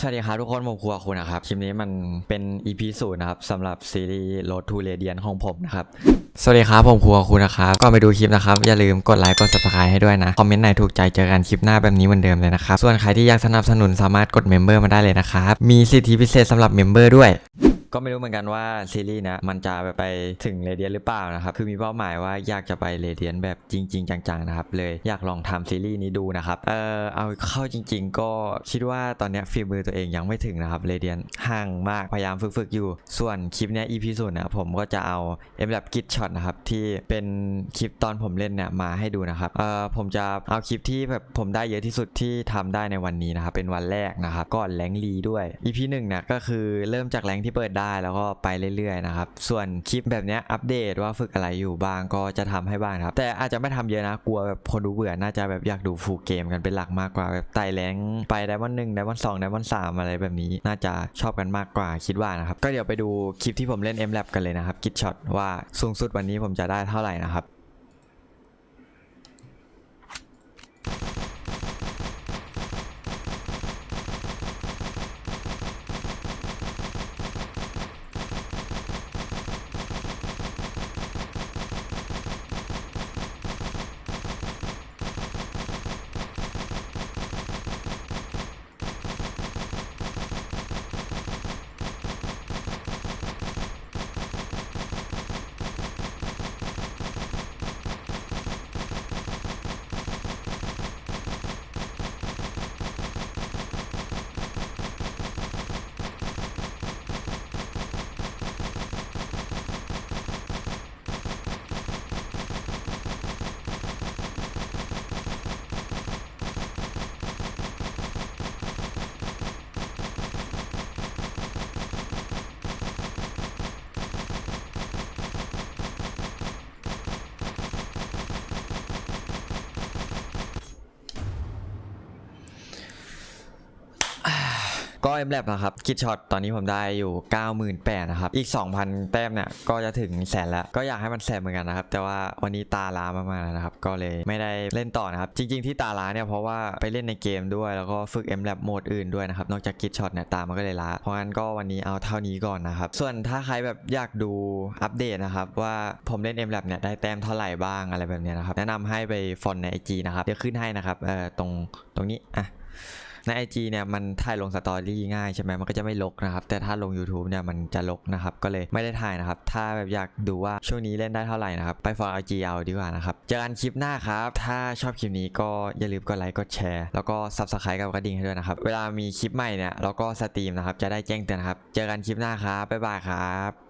สวัสดีครับทุกคนผมครัวคุณนะครับ คลิปนี้มันเป็น EP ศูนย์นะครับสำหรับซีรีส์ Road to Radiant ของผมนะครับ สวัสดีครับผมครัวคุณนะครับ ก่อนไปดูคลิปนะครับ อย่าลืมกดไลค์กด subscribe ให้ด้วยนะ คอมเมนต์ไหนถูกใจเจอกันคลิปหน้าแบบนี้เหมือนเดิมเลยนะครับ ส่วนใครที่อยากสนับสนุนสามารถกดเมมเบอร์มาได้เลยนะครับ มีสิทธิพิเศษสำหรับเมมเบอร์ด้วย ก็ไม่รู้เหมือนกันว่าซีรีส์นะมันจะไปถึงเรเดียนหรือเปล่านะครับ คือมีเป้าหมายว่าอยากจะไปเรเดียนแบบจริง ๆ จังๆนะครับเลยอยากลองทำซีรีส์นี้ดูนะครับเออเอาเข้าจริง ๆ ก็คิดว่าตอนนี้ฝีมือตัวเองยังไม่ถึงนะครับเรเดียนห่างมากพยายามฝึกๆอยู่ ส่วนคลิปเนี้ย EP ศูนย์นะผมก็จะเอาเอ็มแบบกิทช็อตนะครับที่เป็นคลิปตอนผมเล่นเนี่ยมาให้ดูนะครับเออผมจะเอาคลิปที่แบบผมได้เยอะที่สุดที่ทำได้ในวันนี้นะครับเป็นวันแรกนะครับก่อนแรงลีด้วย EP หนึ่งเนี่ยก็คือเริ่มจากแรงที่เปิดได้ได้แล้วก็ไปเรื่อยๆนะครับส่วนคลิปแบบนี้อัปเดตว่าฝึกอะไรอยู่บ้างก็จะทำให้บ้างครับ แต่อาจจะไม่ทำเยอะนะกลัวแบบคนดูเบื่อน่าจะแบบอยากดูฟูลเกมกันเป็นหลักมากกว่าแบบไต่แรงไปไดมอนหนึ่งไดมอนสองไดมอนสามอะไรแบบนี้น่าจะชอบกันมากกว่าคิดว่านะครับก็เดี๋ยวไปดูคลิปที่ผมเล่น M Lab กันเลยนะครับกิจช็อตว่าสูงสุดวันนี้ผมจะได้เท่าไหร่นะครับ ก็ M Lab นะครับคิดช็อตตอนนี้ผมได้อยู่ 98,000นะครับ อีก 2,000 แต้มเนี่ย ก็จะถึงแสนแล้ว ก็อยากให้มันแสนเหมือนกันนะครับ แต่ว่าวันนี้ตาล้ามากๆแล้วนะครับ ก็เลยไม่ได้เล่นต่อนะครับ จริง ๆ ที่ตาล้าเนี่ยเพราะว่าไปเล่นในเกมด้วย แล้วก็ฝึก M Lab โหมดอื่นด้วยนะครับ นอกจากคิดช็อตเนี่ยตามันก็เลยล้า เพราะงั้นก็วันนี้เอาเท่านี้ก่อนนะครับ ส่วนถ้าใครแบบอยากดูอัปเดตนะครับว่าผมเล่น M Lab เนี่ยได้แต้มเท่าไหร่บ้างอะไรแบบเนี้ยนะครับ แนะนำให้ไปฟอนใน IG นะครับ เดี๋ยวขึ้นให้นะครับ เอ่อ ตรง ตรงนี้ อะ ใน IG เนี่ยมันถ่ายลงสตอรี่ง่ายใช่ไหมมันก็จะไม่ลกนะครับ แต่ถ้าลง YouTube เนี่ยมันจะลกนะครับ ก็เลยไม่ได้ถ่ายนะครับ ถ้าแบบอยากดูว่าช่วงนี้เล่นได้เท่าไหร่นะครับ ไปฟอล IG เอาดีกว่านะครับ เจอกันคลิปหน้าครับ ถ้าชอบคลิปนี้ก็อย่าลืมกดไลค์กดแชร์แล้วก็ Subscribe กับกระดิ่งให้ด้วยนะครับ เวลามีคลิปใหม่เนี่ยแล้วก็สตรีมนะครับจะได้แจ้งเตือนนะครับ เจอกันคลิปหน้าครับบ๊ายบายครับ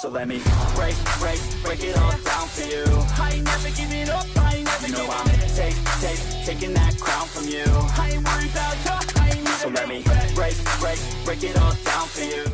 So let me break, break, break it all down for you. I ain't never giving up, I ain't never you know I'm take, take, taking that crown from you. I ain't worried about you, I ain't So let me break, break, break it all down for you.